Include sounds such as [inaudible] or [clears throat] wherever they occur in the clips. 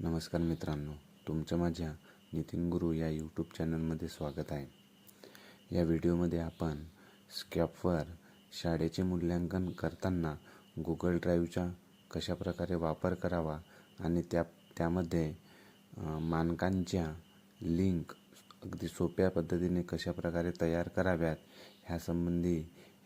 नमस्कार मित्रांनो तुमचं माझ्या नितीन गुरु या यूट्यूब चॅनलमध्ये स्वागत आहे. या व्हिडिओमध्ये आपण स्कॅपवर शाळेचे मूल्यांकन करताना गुगल ड्राईव्हचा कशाप्रकारे वापर करावा आणि त्या त्यामध्ये मानकांच्या लिंक अगदी सोप्या पद्धतीने कशाप्रकारे तयार कराव्यात ह्यासंबंधी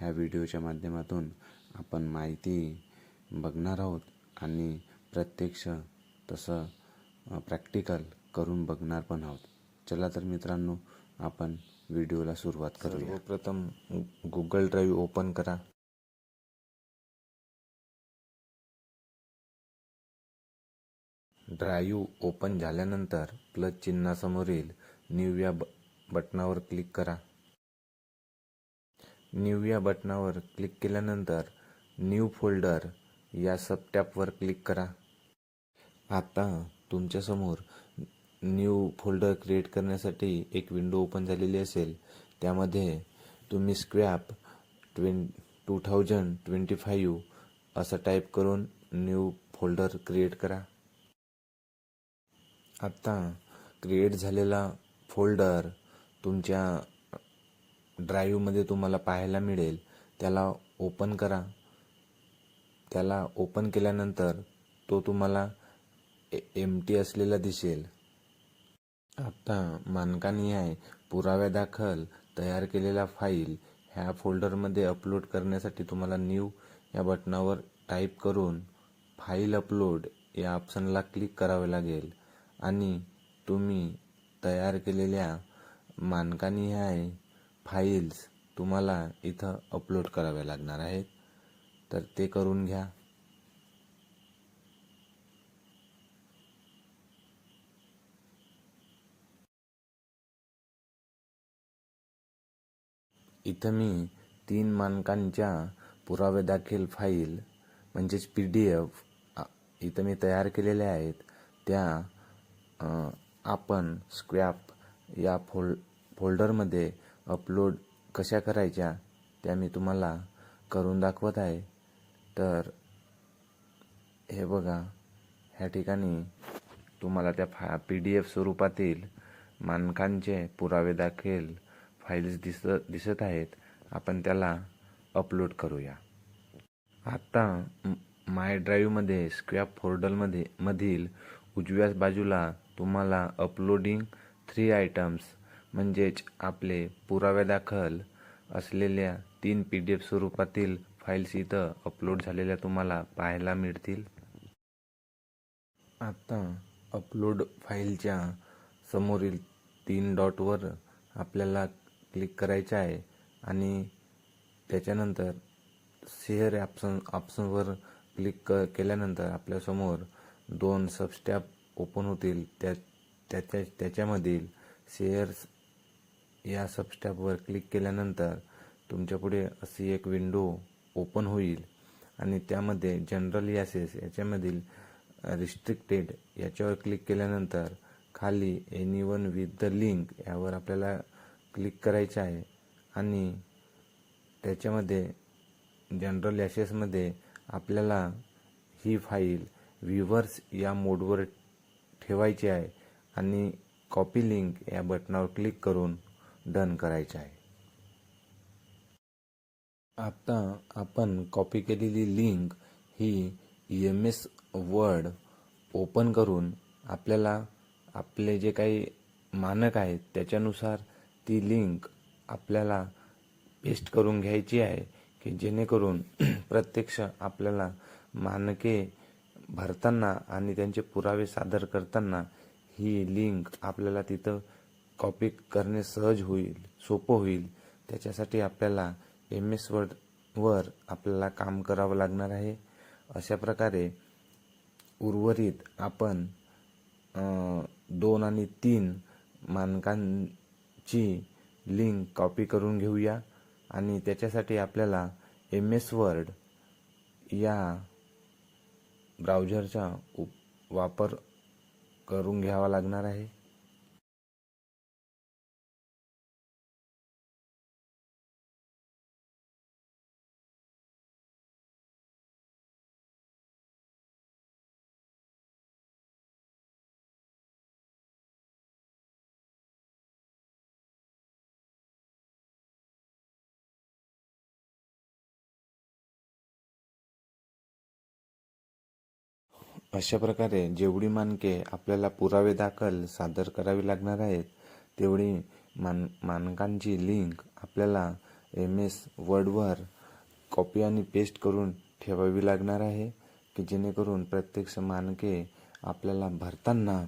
ह्या व्हिडिओच्या माध्यमातून आपण माहिती बघणार आहोत आणि प्रत्यक्ष तसं प्रॅक्टिकल करून बघणार पण आहोत. चला तर मित्रांनो आपण व्हिडिओला सुरुवात करूया. प्रथम गुगल ड्राईव्ह ओपन करा. ड्राईव्ह ओपन झाल्यानंतर प्लस चिन्हासमोरील न्यू या ब बटनावर क्लिक करा. न्यू या बटनावर क्लिक केल्यानंतर न्यू फोल्डर या सब टॅपवर क्लिक करा. आता तुमच्यासमोर न्यू फोल्डर क्रिएट करण्यासाठी एक विंडो ओपन झालेली असेल. त्यामध्ये तुम्ही scrap twenty two thousand twenty five असं टाईप करून न्यू फोल्डर क्रिएट करा. आत्ता क्रिएट झालेला फोल्डर तुमच्या ड्राईव्हमध्ये तुम्हाला पाहायला मिळेल. त्याला ओपन करा. त्याला ओपन केल्यानंतर तो तुम्हाला एम टी असलेला दिसेल. आता मानकानी आहे पुराव्यादाखल तयार केलेला फाईल ह्या फोल्डरमध्ये अपलोड करण्यासाठी तुम्हाला न्यू या बटनावर टाईप करून फाईल अपलोड या ऑप्शनला क्लिक करावे लागेल. आणि तुम्ही तयार केलेल्या मानकानी आहे फाईल्स तुम्हाला इथं अपलोड कराव्या लागणार आहेत. तर ते करून घ्या. इथं मी तीन मानकांच्या पुरावेदाखील फाईल म्हणजेच पी डी एफ इथं मी तयार केलेल्या आहेत. त्या आपण स्क्रॅप या फोल फोल्डरमध्ये अपलोड कशा करायच्या त्या मी तुम्हाला करून दाखवत आहे. तर हे बघा ह्या ठिकाणी तुम्हाला त्या फा पी डी एफ स्वरूपातील मानकांचे पुरावे दाखल फाईल्स दिसत दिसत आहेत आपण त्याला अपलोड करूया. आत्ता माय ड्राईव्हमध्ये स्क्रॅप फोल्डरमध्ये मधील उजव्या बाजूला तुम्हाला अपलोडिंग थ्री आयटम्स म्हणजेच आपले पुराव्यादाखल असलेल्या तीन पी डी एफ स्वरूपातील फाईल्स इथं अपलोड झालेल्या तुम्हाला पाहायला मिळतील. आत्ता अपलोड फाईलच्या समोरील तीन डॉटवर आपल्याला क्लिक करायचे आहे आणि त्याच्यानंतर शेअर ॲप्शन ऑप्शनवर क्लिक क केल्यानंतर आपल्यासमोर दोन सबस्टॅप ओपन होतील. त्या त्याच्या त्याच्यामधील शेअर्स या सबस्टॅपवर क्लिक केल्यानंतर तुमच्यापुढे अशी एक विंडो ओपन होईल आणि त्यामध्ये जनरल यासेस याच्यामधील रिस्ट्रिक्टेड याच्यावर क्लिक केल्यानंतर खाली any one with the link यावर आपल्याला क्लिक करायचे आहे. आणि त्याच्यामध्ये जनरल लॅशेसमध्ये आपल्याला ही फाईल व्ह्युवर्स या मोडवर ठेवायची आहे. आणि कॉपी लिंक या बटनावर क्लिक करून डन करायचे आहे. आता आपण कॉपी केलेली लिंक ही एम एस वर्ड ओपन करून आपल्याला आपले जे काही मानक आहेत त्याच्यानुसार ती लिंक आपल्याला पेस्ट करून घ्यायची आहे की जेणेकरून [clears throat] प्रत्यक्ष आपल्याला मानके भरताना आणि त्यांचे पुरावे सादर करताना ही लिंक आपल्याला तिथं कॉपी करणे सहज होईल सोपं होईल. त्याच्यासाठी आपल्याला एम एस वर्डवर आपल्याला काम करावं लागणार आहे. अशा प्रकारे उर्वरित आपण दोन आणि तीन मानकां ची लिंक कॉपी करून घेऊया. आणि त्याच्यासाठी आपल्याला एम एस वर्ड या ब्राउझरचा उप वापर करून घ्यावा लागणार आहे. अशा प्रकारे जेवढी मानके आपल्याला पुरावे दाखल सादर करावी लागणार आहेत तेवढी मान मानकांची लिंक आपल्याला एम एस वर्डवर कॉपी आणि पेस्ट करून ठेवावी लागणार आहे की जेणेकरून प्रत्यक्ष मानके आपल्याला भरताना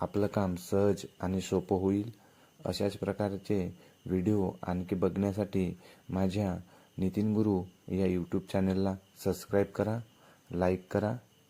आपलं काम सहज आणि सोपं होईल. अशाच प्रकारचे व्हिडिओ आणखी बघण्यासाठी माझ्या नितीन गुरु या यूट्यूब चॅनलला सबस्क्राईब करा लाईक करा